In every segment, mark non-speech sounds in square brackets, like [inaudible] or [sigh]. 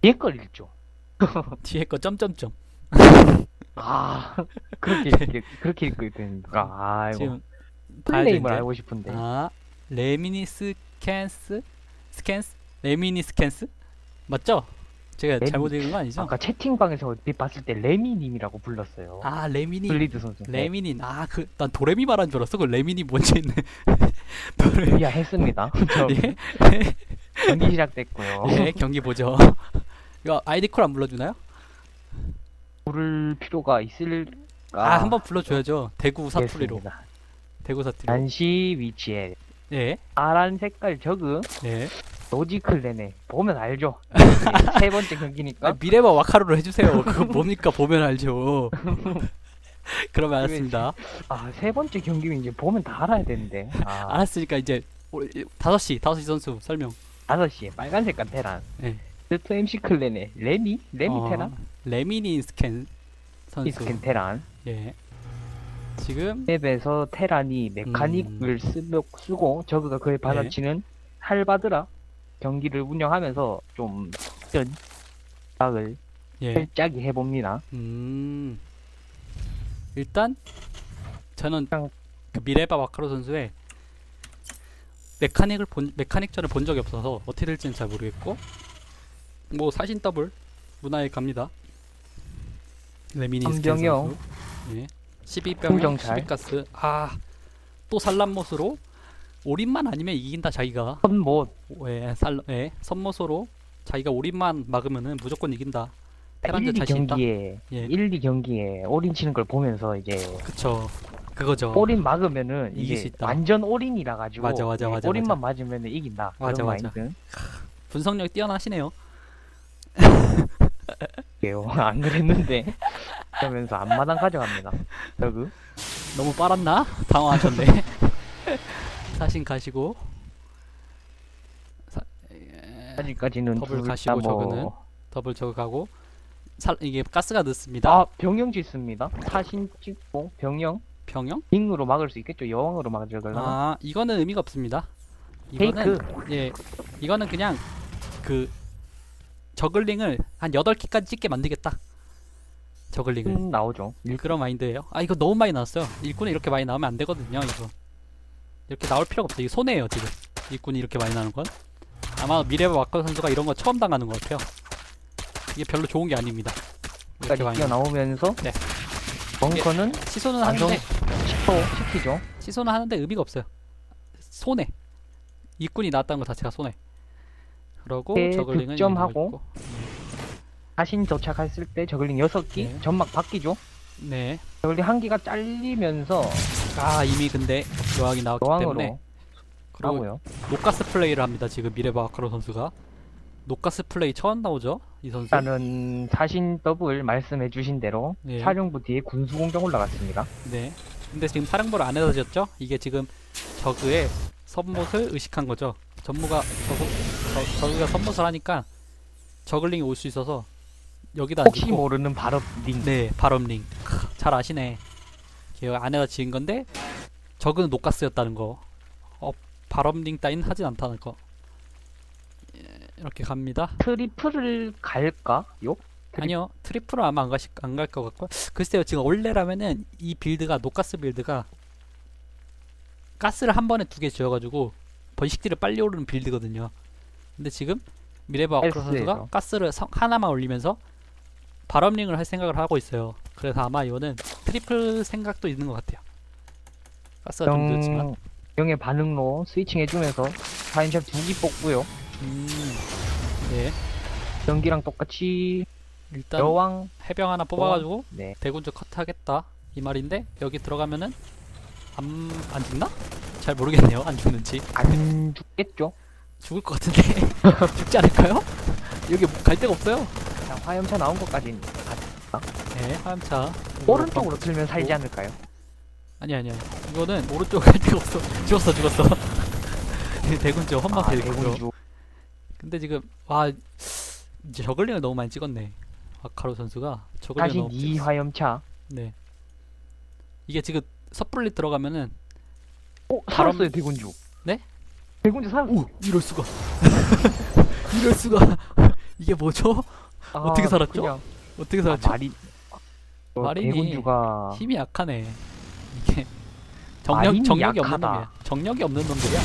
뒤에 걸 읽죠. [laughs] 뒤에 거 점점점. 아 [laughs] 그렇게 읽- 그렇게 읽고 있으니까 아이고 지금 봐야 풀네임을 되는데. 알고 싶은데 아 레미니스캔스 스캔스 레미니스캔스 맞죠? 제가 레미- 잘못 읽은 거 아니죠? 아까 채팅방에서 봤을 때 레미님이라고 불렀어요. 아 레미니 블리드 선수. 레미닌 아그 난 도레미 말한 줄 알았어. 그 레미니 뭔지 있네. [laughs] 도레 야 했습니다. 저 예? 경기 시작됐고요. 예 경기 보죠. 이거 아이디 콜 안 불러주나요? 부를 필요가 있을까? 아 한번 불러줘야죠. 대구 사투리로. 됐습니다. 대구 사투리로. 단시 위치에 예. 파란 색깔 저그 예. 로지클레네 보면 알죠. [laughs] 세 번째 경기니까 아, 미래와 와카루로 해주세요. 그거 뭡니까 보면 알죠. [laughs] 그러면 알았습니다. 아 세 번째 경기면 이제 보면 다 알아야 되는데 아 알았으니까 이제 다섯 시 다섯 시 선수 설명. 다섯 시에 빨간 색깔 테란 네. 스트 MC 클레네 레미 레미 어, 테란 레미니 스캔 선수. 이스킨 테란 예. 지금 맵에서 테란이 메카닉을 쓰며, 쓰고 저그가 그에 받아치는 할바드라 경기를 운영하면서 좀 이런 각을 예. 살짝이 해봅니다. 음. 일단 저는 그냥- 그 미레바 와카로 선수의 메카닉을 본 메카닉전을 본 적이 없어서 어떻게 될지는 잘 모르겠고 뭐 사신 더블 문화에 갑니다. 레미니. 선수. 예. 12병 풍정찰. 12가스. 아. 또 살람못으로 올인만 아니면 이긴다 자기가. 선못 예, 살 예. 선모소로 자기가 올인만 막으면은 무조건 이긴다. 테란즈 1, 2 자신 있다. 경기에 예. 1, 2 경기에 올인 치는 걸 보면서 이제 그쵸. 그거죠. 올인 막으면은 이길 수 이게 있다. 완전 올인이라 가지고 맞아, 맞아, 예, 맞아, 올인만 맞으면 이긴다. 맞아, 그런 맞아. 마인드. 분석력이 뛰어나시네요. 예요. 안 그랬는데 그러면서 앞마당 가져갑니다. 저그 너무 빨았나? 당황하셨네. [laughs] 사신 가시고. 사, 예, 아직까지는 더블 둘다 가시고 저그는? 뭐 더블 저거 가고. 살, 이게 가스가 늦습니다. 아 병영 짓습니다. 사신 찍고 병영 병영? 링으로 막을 수 있겠죠. 여왕으로 막으려나? 아, 이거는 의미가 없습니다. 이거는 페이크. 예, 이거는 그냥 그 저글링을 한 8키까지 찍게 만들겠다. 저글링을. 음, 나오죠. 그런 마인드예요. 아 이거 너무 많이 나왔어요. 일꾼이 이렇게 많이 나오면 안 되거든요. 이거 이렇게 나올 필요가 없어. 이게 손해예요 지금. 일꾼이 이렇게 많이 나오는 건. 아마 미래와 와커 선수가 이런 거 처음 당하는 것 같아요. 이게 별로 좋은 게 아닙니다. 이렇게 까지 많이 뛰어 나오면서 네. 벙커는 시소는 완성 하는데 10호 시키죠. 시소는 하는데 의미가 없어요. 손해. 일꾼이 나왔다는 것 자체가 손해. 그러고 네, 저글링은 득점하고. 있고. 사신 도착했을 때 저글링 6기 네. 점막 바뀌죠. 네. 저글링 한 기가 잘리면서 아 이미 근데 여왕이 나왔기 때문에 여왕으로 그리고 나고요. 녹가스 플레이를 합니다. 지금 미래바 와카로 선수가 녹가스 플레이 처음 나오죠. 이 선수. 일단은 사신 더블 말씀해 주신 대로 예. 사령부 뒤에 군수공장 올라갔습니다. 네. 근데 지금 사령부를 안 해서 졌죠? 이게 지금 저그의 선못을 의식한 거죠. 전무가 저그, 저, 저그가 선못을 하니까 저글링이 올 수 있어서 여기다 혹시 안 짓고 모르는 발업 링. 네 발업링 크, 잘 아시네. 이게 안에다 지은 건데 저그는 녹가스였다는 거. 어 발업링 따윈 하진 않다는 거. 예, 이렇게 갑니다. 트리플을 갈까 요? 트리- 아니요 트리플은 아마 안갈것 같고 글쎄요 지금 원래라면은 이 빌드가 녹가스 빌드가 가스를 한 번에 두 개 지어가지고 번식들이 빨리 오르는 빌드거든요 근데 지금 미래바 어크로 선수가. 가스를 성- 하나만 올리면서 발업링을 할 생각을 하고 있어요 그래서 아마 이거는 트리플 생각도 있는 것 같아요 가스가 좀 늦지만 경 경의 반응로 스위칭 해주면서 파인샵 두기 뽑고요. 음, 예 경기랑 똑같이 일단 여왕 해병 하나 뽑아가지고 네 대군주 컷하겠다 이 말인데 여기 들어가면은 안, 안 죽나? 잘 모르겠네요 안 죽는지 안 죽겠죠? 죽을 것 같은데? [laughs] 죽지 않을까요? 여기 갈 데가 없어요. 자, 화염차 나온 것까지 네 화염차. 오른쪽으로 틀면 살지 않을까요? 아니 아니야 이거는 오른쪽 갈 데가 없어. [laughs] 죽었어 죽었어. [laughs] 대군주 험마 아, 대군주. 근데 지금 와 이제 저글링을 너무 많이 찍었네. 아카로 선수가 저글링을 사신 너무 2 찍었어. 화염차. 네. 이게 지금 섣불리 들어가면은 오 바람- 살았어요 대군주. 네? 대군주 살았어 오 이럴 수가 [laughs] 이럴 수가 이게 뭐죠? 어떻게 살았죠? 그냥, 어떻게 아, 살았죠? 말이 어, 마린이 대군주가 힘이 약하네. 이게 정력 마린이 정력이 없는 약하다. 놈이야. 정력이 없는 놈들이야.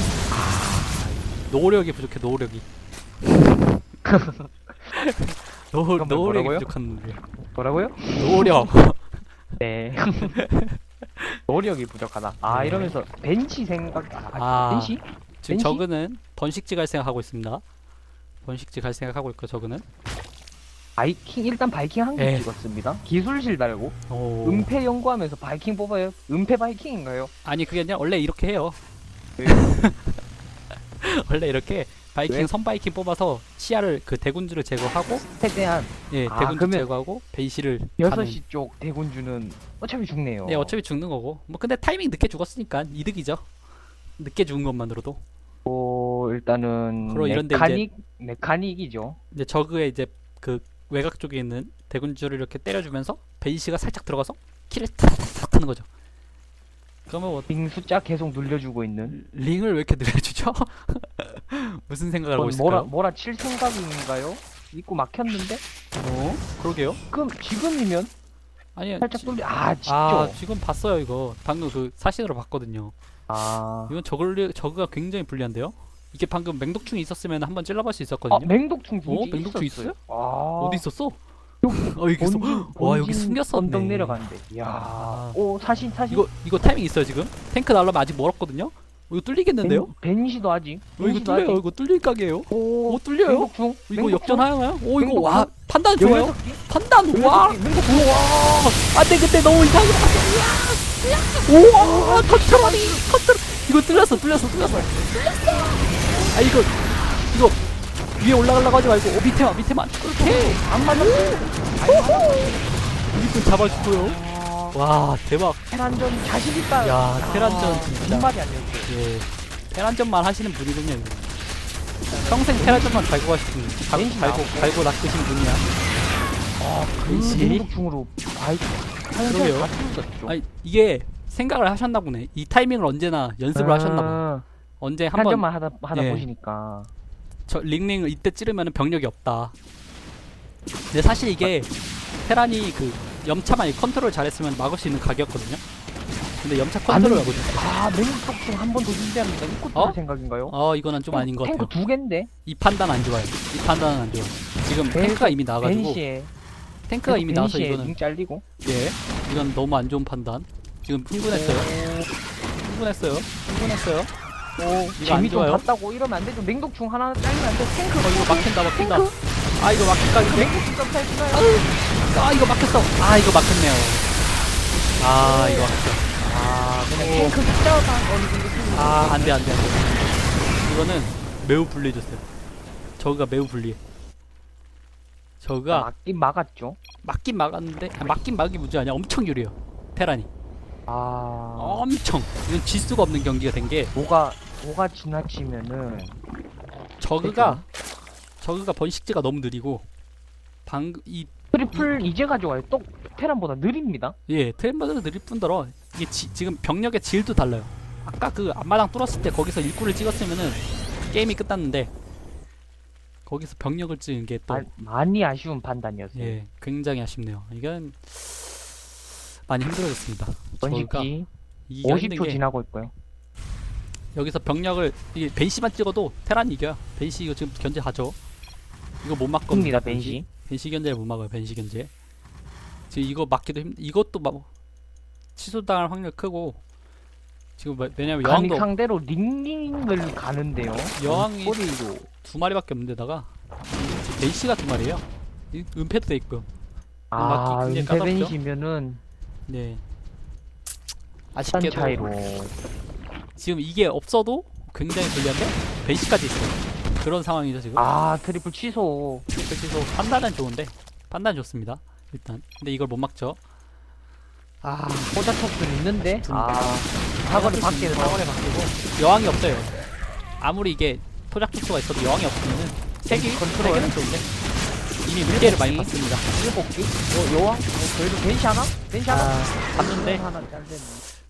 노력이 부족해 노력이. [laughs] 노 잠깐만, 노력이 뭐라고요? 부족한 놈들. 뭐라고요? 노력. [laughs] 네. 노력이 부족하다. 아 네. 이러면서 벤치 생각. 아, 아. 벤치? 지금 벤시? 저그는 번식지 갈 생각하고 있습니다. 번식지 갈 생각하고 있고 저그는. 바이킹 일단 바이킹 한개 예. 찍었습니다. 기술실 달고 오. 은폐 연구하면서 바이킹 뽑아요. 은폐 바이킹인가요? 아니 그게 아니라 원래 이렇게 해요. 네. [laughs] 원래 이렇게 바이킹 왜? 선 바이킹 뽑아서 시야를 그 대군주를 제거하고 최대한 예 아, 대군주 그러면 제거하고 베이시를 가는. 6시 쪽 대군주는 어차피 죽네요. 네 어차피 죽는 거고 뭐 근데 타이밍 늦게 죽었으니까 이득이죠. 늦게 죽은 것만으로도. 어, 일단은 그럼 이런데 메카닉 메카닉이죠. 이제 저그의 이제 그 외곽 쪽에 있는 대군주를 이렇게 때려주면서 베이시가 살짝 들어가서 킬을 타타타 하는 거죠. 그러면 뭐빙 숫자 계속 늘려주고 있는. 링을 왜 이렇게 늘려주죠? [laughs] 무슨 생각을 하고 그건 뭐라 있을까요? 뭐라 칠 생각인가요? 입구 막혔는데? 어? 그러게요. 그럼 지금이면 아니 살짝 지- 뚫리. 아 진짜. 아 지금 봤어요 이거 방금 그 사진으로 봤거든요. 아. 이건 저글 저그가 굉장히 불리한데요. 이게 방금 맹독충이 있었으면 한번 찔러볼 수 아, 있었거든요. 맹독충 어? 맹독충. 있어요? 아. 어디 있었어? [laughs] 어 여기 있어. 와 여기 숨겼었네. 언덕 내려가는데. 이야. 아. 오 사신 사신. 이거 이거 타이밍 있어요 지금? 탱크 날라면 아직 멀었거든요. 어, 이거 뚫리겠는데요? 벤, 벤시도 아직. 어, 이거 벤시도 뚫려요. 아직. 이거 뚫릴 각이에요. 오, 오 뚫려요. 맹독충. 이거 역전하나요? 오 이거 맹독충? 와 판단 좋아요. 판단 와. 맹독충 와. 안돼 근데 너무 이상해. 우와 컨트롤이 컨트롤. 이거 뚫렸어 뚫렸어 뚫렸어. 아 이거 이거 위에 올라가려고 하지 말고 어, 밑에만 밑에만. 오케이. 안 맞았어. 이거 잡아주고요. 아, 와 대박. 테란전 자신 있다. 야, 테란전 진짜. 말이 아니었어. 예. 테란전만 하시는 분이군요. 이거. 평생 테란전만 달고 가시는 달고 나오고. 달고 낚으신 분이야. 아, 그 벤시? 맹독충으로 아이 그러게요. 다. 아니 이게 생각을 하셨나 보네. 이 타이밍을 언제나 연습을 하셨나 봐. 언제 한번 한점만 하다 하다 예. 보시니까. 저 링링을 이때 찌르면 병력이 없다. 근데 사실 이게 테란이 그 염차만 컨트롤 잘했으면 막을 수 있는 각이었거든요. 근데 염차 컨트롤 아니, 못했어. 아, 맹독충 한번 더 준비합니다. 이거 어? 어? 생각인가요? 어 이거는 좀 아닌 것 탱크 같아요. 두 개인데. 이 판단 안 좋아요. 이 판단은 안 좋아요. 지금 벤- 탱크가 이미 나와가지고 벤시에 탱크가 이미 나와서 벤시에 이거는 눈 잘리고. 예 이건 너무 안 좋은 판단. 지금 흥분했어요. 흥분했어요. 흥분했어요. 오, 이거 안 재미 좀 좋아요. 봤다고 이러면 안 되죠. 맹독충 하나 잘리면 안 돼. 탱크. 어 이거 막힌다 막힌다. 탱크. 아 이거 막힌다는데? 맹독충 점사 해주나요? 아 이거 막혔어. 아 이거 막혔네요. 아 이거 막혔어. 아, 그냥 탱크 숫자가 어느 정도 쓰는 아 안돼 안돼 안돼. 이거는 매우 불리해졌어요. 저그가 매우 불리해. 저그가 맞긴 막았죠. 막긴 막았는데 아, 막긴 막이 문제 아니야. 엄청 유리해요. 테란이. 아, 엄청. 이건 질 수가 없는 경기가 된 게 뭐가 뭐가 지나치면은 저그가 저그가 번식지가 너무 느리고 방금 이 트리플 이제 가져와요. 또 테란보다 느립니다. 예, 트렌버드가 느릴 뿐더러 이게 지, 지금 병력의 질도 달라요. 아까 그 앞마당 뚫었을 때 거기서 일꾼을 찍었으면은 게임이 끝났는데 거기서 병력을 찍은 게 또 아, 많이 아쉬운 판단이었어요. 예, 굉장히 아쉽네요. 이건 많이 힘들어졌습니다. 저희가 번식기 이기가 힘든 50초 게 지나고 있고요. 여기서 병력을 이게 벤시만 찍어도 테란 이겨요. 벤시 이거 지금 견제하죠. 이거 못. 큽니다 벤시. 벤시 견제를 못 막아요. 벤시 견제. 지금 이거 막기도 힘. 이것도 막 취소당할 확률 크고 지금 뭐- 왜냐면 아니 여왕도 상대로 링링을 가는데요. 여왕이 꼬리로 두 마리밖에 없는데다가 벤시가 두 마리예요. 이- 은폐도 돼 있고. 아, 은폐? 벤시면은 네. 싼 아쉽게도 차이로 지금 이게 없어도 굉장히 불리한데 벤시까지 있어요. 그런 상황이죠 지금. 아 트리플 취소. 그래서 판단은 좋은데 판단 좋습니다. 일단 근데 이걸 못 막죠. 아 호자 촉수는 있는데 좀- 아 사거리 밖에 사거리 밖이고 여왕이 없어요. 아무리 이게 토작 축소가 있어도 여왕이 없으면은 세기 컨트롤. 세기는 좋은데 이미 물개를 많이 봤습니다. 일곱 개. 어 여왕? 어, 그래도? 벤시 하나? 아, 봤는데.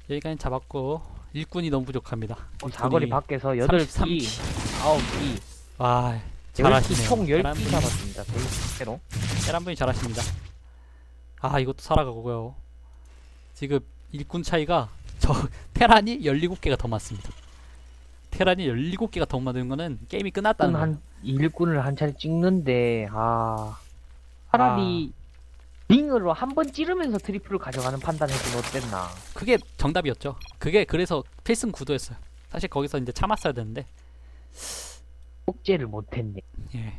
여기까지 잡았고 일꾼이 너무 부족합니다. 어, 사거리 밖에서 여덟 33 기, 와 잘하시네요. 총 10개 계란분이, 잡았습니다. [laughs] 베이스로. 계란분이 잘하십니다. 아 이것도 살아가고요. 지금 일꾼 차이가 저 [laughs] 테란이 17개가 더 많습니다. 테란이 17개가 더 많은 거는 게임이 끝났다는 거예요. 한 일꾼을 한 차례 찍는데 아 차라리 링으로 한 번 찌르면서 트리플을 가져가는 판단했으면 어땠나. 그게 정답이었죠. 그게 그래서 필승 구도였어요. 사실 거기서 이제 참았어야 되는데 복제를 못했네. 예.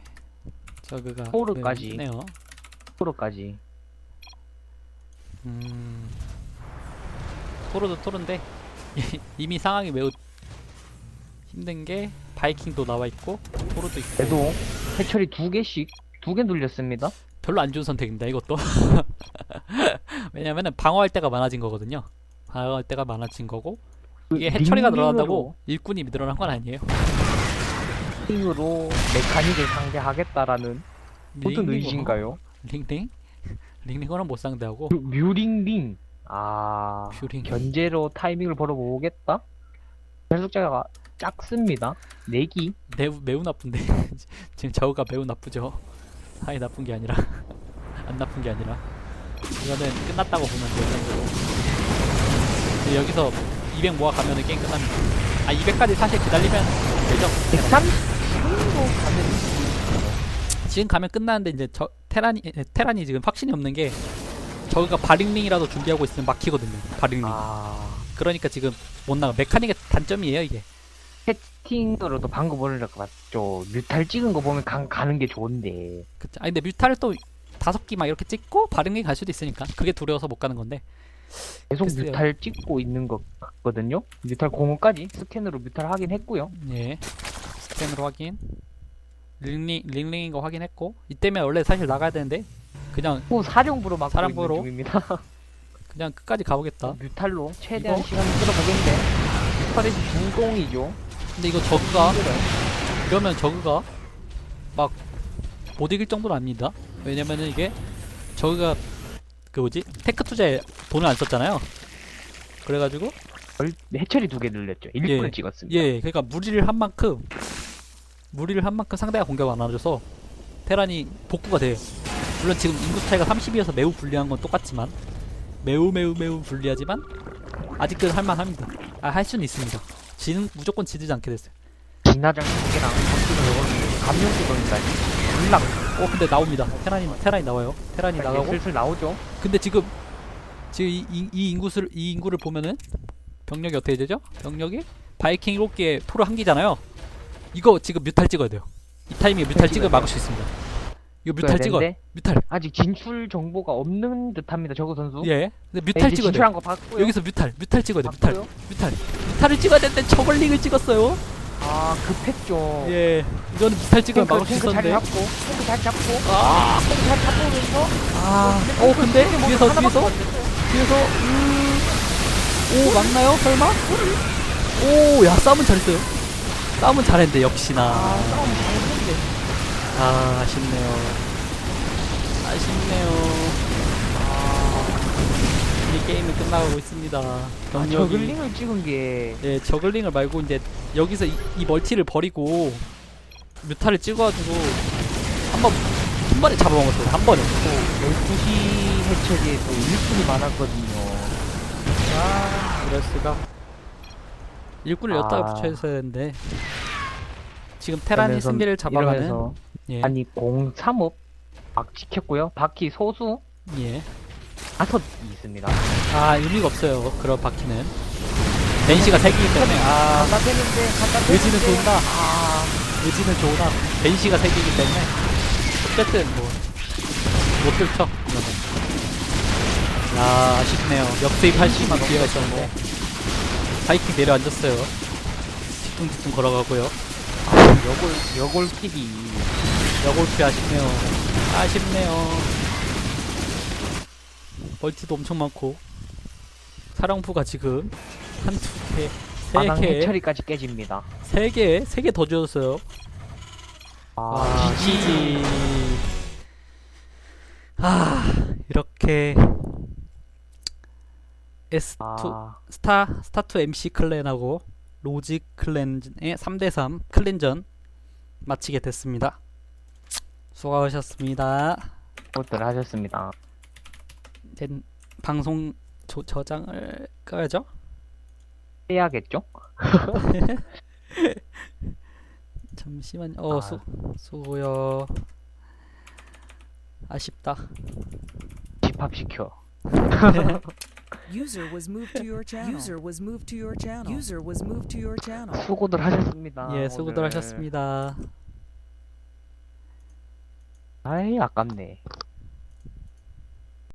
저그가 포르까지. 네요. 프로까지. 음. 토르도 토르인데 [laughs] 이미 상황이 매우 힘든 게 바이킹도 나와 있고 토르도 있고 그래도 해철이 두 개씩 두 개 눌렸습니다. 별로 안 좋은 선택입니다. 이것도 [laughs] 왜냐면은 방어할 때가 많아진 거거든요. 방어할 때가 많아진 거고 이게 해처리가 늘어난다고 일꾼이 늘어난 건 아니에요. 링으로 메카닉을 상대하겠다라는 무슨 링링 의지인가요? 링링 [laughs] 링링거는 못 상대하고 뮤- 뮤링링. 아 뷰링 견제로 타이밍을 벌어보겠다. 숫자가 작습니다. 내기. 매우 매우 나쁜데 [laughs] 지금 저우가 매우 나쁘죠. 사이 나쁜 게 아니라 [laughs] 안 나쁜 게 아니라 이거는 끝났다고 보면 돼요. 정도로. 여기서 200 모아 가면은 게임 끝납니다. 아 200까지 사실 기다리면 되죠. 130으로 가면 지금 가면 끝나는데 이제 저 테란이 에, 테란이 지금 확신이 없는 게 저기가 바링링이라도 준비하고 있으면 막히거든요. 바링링. 아 그러니까 지금 못 나가. 메카닉의 단점이에요 이게. 채팅으로도 방금 보는 것 같죠. 뮤탈 찍은 거 보면 가, 가는 게 좋은데. 그쵸. 아 근데 뮤탈을 또 다섯 기 막 이렇게 찍고 바링링 갈 수도 있으니까 그게 두려워서 못 가는 건데. 계속 글쎄요. 뮤탈 찍고 있는 것 같거든요. 뮤탈 공호까지 스캔으로 뮤탈 하긴 했고요. 예. 스캔으로 확인. 링링 링링인 거 확인했고 이때면 원래 사실 나가야 되는데 그냥 후 사령부로 막고 사령부로? 중입니다. [laughs] 그냥 끝까지 가보겠다. 뮤탈로 최대한 이거? 시간을 끌어보겠는데 뮤탈이 주공이죠. 근데 이거 저그가 이러면 저그가 막 못 이길 정도는 아닙니다. 왜냐면은 이게 저그가 그 뭐지 테크 투자에 돈을 안 썼잖아요. 그래가지고 걸- 해철이 두 개 늘렸죠. 일꾼을 예. 찍었습니다. 예 그러니까 무리를 한 만큼 무리를 한 만큼 상대가 공격 안 하줘서 테란이 복구가 돼요. 물론 지금 인구 차이가 30이어서 매우 불리한 건 똑같지만 매우 매우 매우 불리하지만 아직은 할만합니다. 아 할 수는 있습니다. 지는 무조건 지지 않게 됐어요. 진화장 두 개랑 박수는 요거는 감명 쓰던까지 불락 어 근데 나옵니다. 테란이 테란이 나와요. 테란이 나가고 슬슬 나오죠. 근데 지금 지금 이, 이, 이 인구수를 이 인구를 보면은 병력이 어떻게 되죠? 병력이 바이킹 7개에 토르 한 기잖아요. 이거 지금 뮤탈 찍어야 돼요. 이 타이밍에 뮤탈 찍으면 막을 수 있습니다. 이거 뮤탈 찍어. 되는데 뮤탈. 아직 진출 정보가 없는 듯합니다. 저거 선수. 예. 근데 네, 뮤탈 찍어야 돼요. 진출한 거 봤고요. 여기서 뮤탈. 뮤탈 찍어야 돼. 뮤탈. 뮤탈. 뮤탈을 찍어야 되는데 저글링을 찍었어요. 아 급했죠. 예. 이거는 뮤탈 찍으면 막을 수 탱크 잘 있었는데. 잡고 탱크 잘 잡고 아. 탱크 잘 잡으면서 아. 어 근데 뒤에서 뒤에서 뒤에서 음... 오 막나요? 설마? 오, 야 싸움은 잘했어요. 싸움은 잘했는데 역시나 아 싸움 잘했는데 아 아쉽네요. 아쉽네요. 아, 이 게임이 끝나가고 있습니다. 아, 저글링을 찍은 게 예 저글링을 말고 이제 여기서 이, 이 멀티를 버리고 뮤타를 찍어가지고 한번 한 번에 잡아먹었어요. 한 번에. 또 12시 해체에 또 일꾼이 많았거든요. 아, 이럴 수가. 일꾼을 아. 엿다가 붙여야 되는데 지금 테란이 이러면서- 승리를 잡아가는 이러면서 예, 아니 03업 막 지켰고요. 바퀴 소수 예. 다섯 있습니다. 아 의미가 없어요. 그런 바퀴는 벤시가 세 개이기 때문에 아 갖다 대는데 의지는 좋은다. 아 의지는 좋으나 벤시가 세 개이기 때문에 어쨌든 뭐못 뚫쳐 이거는. 야 아쉽네요. 역수입 할 수 있는 기회가 있었는데 바이킹 내려앉았어요. 뒤뚱뒤뚱 걸어가고요. 여골 여골끼리 여골 피 아쉽네요. 아쉽네요. 멀티도 엄청 많고 사령부가 지금 한두 개, 세 마당 개, 해처리까지 깨집니다. 세 개, 세 개더 주었어요. 아, 아, 지지. 아, 이렇게 S2 아, 스타 스타투 MC 클랜하고 로직 클랜의 3대3 클랜전 마치게 됐습니다. 수고하셨습니다. 그것들 하셨습니다. 이제 방송 조, 저장을 꺼야죠? 해야겠죠? [laughs] 잠시만요. 어, 아. 수, 수고요. 아쉽다. 집합시켜. [laughs] User was moved to your channel. User was moved to your channel. User was moved to your channel. 수고들 하셨습니다. 예, 수고들 오늘. 하셨습니다. 아이, 아깝네.